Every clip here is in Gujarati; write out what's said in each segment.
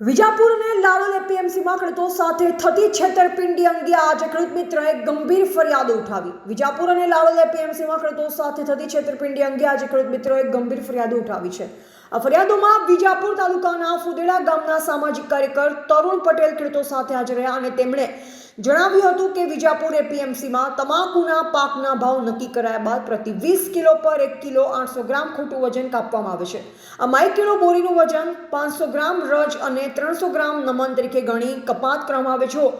વિજાપુર અને લાડોલ એપીએમસીમાં ખેડૂતો સાથે થતી છેતરપિંડી અંગે આજે ખેડૂત મિત્રએ ગંભીર ફરિયાદો ઉઠાવી. વિજાપુર અને લાડોલ એપીએમસીમાં ખેડૂતો સાથે થતી છેતરપિંડી અંગે આજે ખેડૂત મિત્રોએ ગંભીર ફરિયાદો ઉઠાવી છે. આ ફરિયાદોમાં વિજાપુર તાલુકાના ફુદેડા ગામના સામાજિક કાર્યકર તરુણ પટેલ ખેડૂતો સાથે હાજર રહ્યા અને તેમણે જણાવ્યું હતું કે વિજાપુર એપીએમસીમાં તમાકુના પાકના ભાવ નક્કી કરાયા બાદ પ્રતિ વીસ કિલો પર એક કિલો આઠસો ગ્રામ ખોટું વજન કાપવામાં આવે છે. આમાં એક કિલો બોરીનું વજન પાંચસો ગ્રામ રજ અને ત્રણસો ગ્રામ નમન તરીકે ગણી કપાત કરવામાં આવે છે.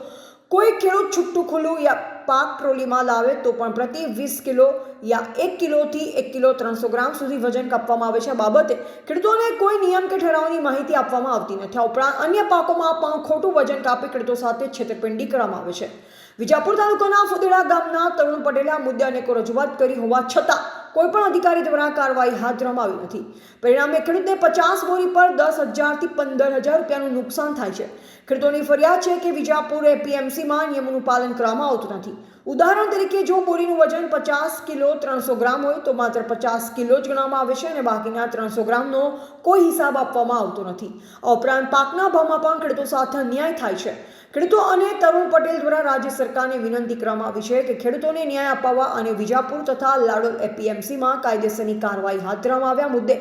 કોઈ ખેડૂત છૂટું ખુલ્લું યા પાક ટ્રોલીમાં લાવે તો પણ પ્રતિ વીસ કિલો યા એક કિલોથી એક કિલો ત્રણસો ગ્રામ સુધી વજન કાપવામાં આવે છે. આ બાબતે ખેડૂતોને કોઈ નિયમ કે ઠરાવની માહિતી આપવામાં આવતી નથી. આ ઉપરાંત અન્ય પાકોમાં પણ ખોટું વજન કાપી ખેડૂતો સાથે છેતરપિંડી કરવામાં આવે છે. વિજાપુર તાલુકાના ફુદેડા ગામના તરુણ પટેલે આ મુદ્દે અનેકો રજૂઆત કરી હોવા છતાં કોઈ પણ અધિકારી દ્વારા કાર્યવાહી હાથ ધરવામાં આવી નથી. પરિણામે ખેડૂતને પચાસ બોરી પર દસ હજારથી પંદર હજાર રૂપિયાનું નુકસાન થાય છે. ખેડૂતોની ફરિયાદ છે કે વિજાપુર એપીએમસીમાં નિયમોનું પાલન કરવામાં આવતું નથી. ઉદાહરણ તરીકે જો બોરીનું વજન પચાસ કિલો ત્રણસો ગ્રામ હોય, તો માત્ર પચાસ કિલો જ ગણવામાં આવે છે અને બાકીના ત્રણસો ગ્રામનો કોઈ હિસાબ આપવામાં આવતો નથી. આ ઉપરાંત પાકના ભાવમાં પણ ખેડૂતો સાથે અન્યાય થાય છે. ખેડૂતો અને તરુણ પટેલ દ્વારા રાજ્ય સરકારને વિનંતી કરવામાં આવી છે કે ખેડૂતોને ન્યાય અપાવવા અને વિજાપુર તથા લાડોલ એપીએમસીમાં કાયદેસરની કાર્યવાહી હાથ ધરવામાં આવ્યા મુદ્દે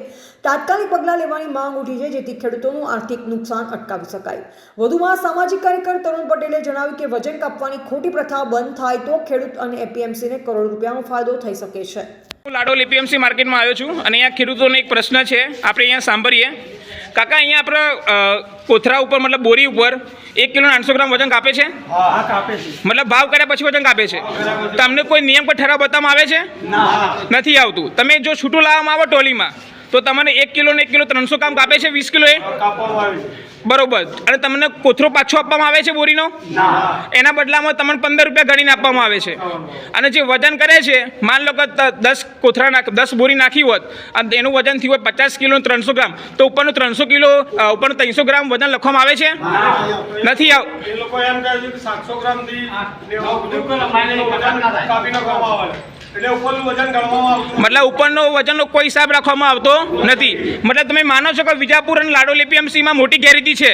તાત્કાલિક પગલાં લેવાની માંગ ઉઠી છે, જેથી ખેડૂતોનું આર્થિક નુકસાન અટકાવી શકાય. વધુમાં સામાજિક કાર્યકર તરુણ પટેલે જણાવ્યું કે વજન કાપવાની ખોટી પ્રથા બંધ થાય તો ખેડૂત અને એપીએમસીને કરોડ રૂપિયાનો ફાયદો થઈ શકે છે. હું લાડોલ એપીએમસી માર્કેટમાં આવ્યો છું અને અહીંયા ખેડૂતોને એક પ્રશ્ન છે, આપણે અહીંયા સાંભળીએ. કાકા અહીંયા આપણે કોથરા ઉપર મતલબ બોરી ઉપર એક કિલો આઠસો ગ્રામ વજન કાપે છે? મતલબ ભાવ કર્યા પછી વજન કાપે છે? તમને કોઈ નિયમ પર ઠરાવ બતાવવામાં આવે છે? નથી આવતું. તમે જો છૂટું લાવવામાં આવો ટોલીમાં તો તમને એક કિલો ને એક કિલો ત્રણસો કામ કાપે છે વીસ કિલો એ? કાપવામાં આવે છે. બરોબર. અને તમને કોથરો પાછો આપવામાં આવે છે બોરીનો? એના બદલામાં તમને પંદર રૂપિયા ગણીને આપવામાં આવે છે. અને જે વજન કરે છે માન લો કે દસ કોથરા નાખ દસ બોરી નાખી હોત અને એનું વજન થયું હોય પચાસ કિલો ત્રણસો ગ્રામ. તો ઉપરનું ત્રણસો કિલો ઉપર ઉપરનું ત્રણસો ગ્રામ વજન લખવામાં આવે છે? નથી આવ એ લોકો એમ કહે છે કે સાતસો ગ્રામ મતલબ ઉપરનો વજનનો કોઈ હિસાબ રાખવામાં આવતો નથી. મતલબ તમે માનો છો કે વિજાપુર અને લાડો એપીએમસીમાં મોટી ગેરરીતિ છે?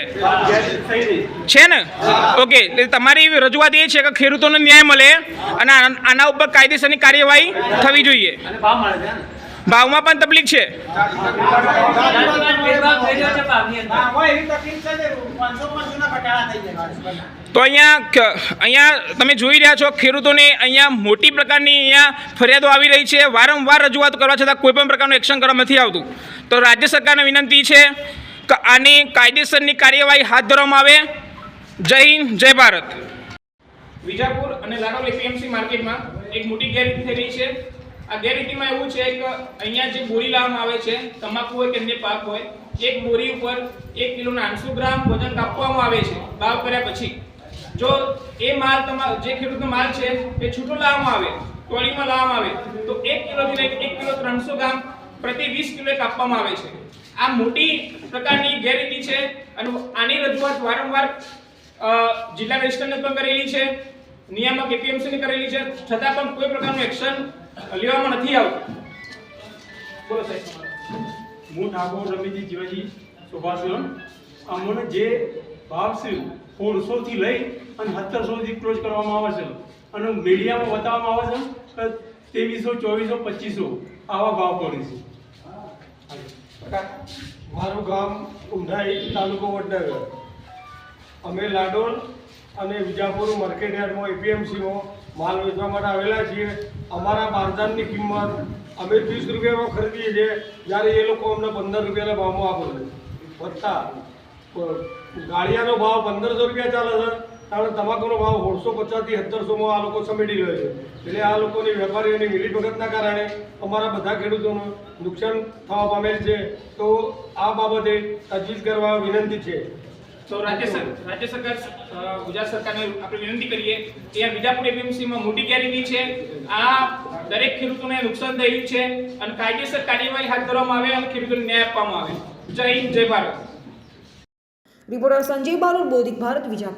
છે ને? ઓકે તમારી રજૂઆત એ છે કે ખેડૂતોને ન્યાય મળે અને આના ઉપર કાયદેસરની કાર્યવાહી થવી જોઈએ. ભાવમાં પણ તકલીફ છે. તો અહીંયા અહીંયા તમે જોઈ રહ્યા છો, ખેડૂતોને અહીંયા મોટી પ્રકારની અહીંયા ફરિયાદો આવી રહી છે. વારંવાર રજૂઆત કરવા છતાં કોઈ પણ પ્રકારનું એક્શન કરવા નથી આવતું. તો રાજ્ય સરકારને વિનંતી છે કે આની કાયદેસરની કાર્યવાહી હાથ ધરવામાં આવે. જય હિન્દ, જય ભારત. વિજાપુર અને લાડોલ એપીએમસી માર્કેટમાં એક મોટી ગેરરીતિ થઈ રહી છે. આ ગેરરીતિમાં એવું છે કે અહીંયા જે બોરી લાવવામાં આવે છે, તમાકુ હોય કે અન્ય પાક હોય, એક બોરી ઉપર એક કિલોના આઠસો ગ્રામ વજન કાપવામાં આવે છે ભાવ કર્યા પછી. જો એ માલ તમા, જે ખેડૂતનો માલ છે, એ છૂટો લાવવામાં આવે, ટોળીમાં લાવવામાં આવે, તો એક કિલોથી લઈને એક કિલો ત્રણસો ગ્રામ પ્રતિ વીસ કિલો કાપવામાં આવે છે. આ મોટી પ્રકારની ગેરરીતિ છે અને આની રજૂઆત વારંવાર જિલ્લા રજિસ્ટરને પણ કરેલી છે, નિયામક એપીએમસીને કરેલી છે, છતાં પણ કોઈ પ્રકારનું એક્શન લેવામાં નથી આવતું. બોલો સાહેબ. હું ઠાકોર રમીજી જીવાજી સુભાષ અમને જે ભાવ છે સોળસો થી લઈ અને સત્તરસો સુધી ક્લોઝ કરવામાં આવે છે. અને મીડિયામાં બતાવવામાં આવે છે કે ત્રેવીસો ચોવીસો પચીસો આવા ભાવ પડે છે. મારું ગામ ઉંધાઈ તાલુકો વડનગર. અમે લાડોલ અને વિજાપુર માર્કેટ યાર્ડમાં એપીએમસીમાં માલ વેચવા માટે આવેલા છીએ. અમારા બારદાનની કિંમત અમે ત્રીસ રૂપિયામાં ખરીદીએ છીએ. જ્યારે એ લોકો અમને પંદર રૂપિયાના ભાવમાં આપે છે. વત્તા અ, ગાળિયાનો ભાવ પંદરસો રૂપિયા ચાલે છે. કારણ તમાકુનો ભાવ સોળસો પચાસથી સત્તરસોમાં આ લોકો સમેટી લે છે. એટલે આ લોકોની વેપારીઓની મિલીભગતના કારણે અમારા બધા ખેડૂતોનું નુકસાન થવા પામેલ છે. તો આ બાબતે તજવીજ કરવા વિનંતી છે. તો રાજ્ય સરકાર ગુજરાત સરકારને આપણે વિનંતી કરીએ કે આ વિજાપુર એપીએમસીમાં મોટી ગેરરીતિ છે. આ દરેક ખેડૂતોને નુકસાન થયું છે અને કાયદેસર કાર્યવાહી હાથ ધરવામાં આવે અને ખેડૂતોને આપવામાં આવે. જય હિન્દ, જય ભારત. રિપોર્ટર સંજય બારોટ બૌદ્ધિક ભારત, વિજાપુર.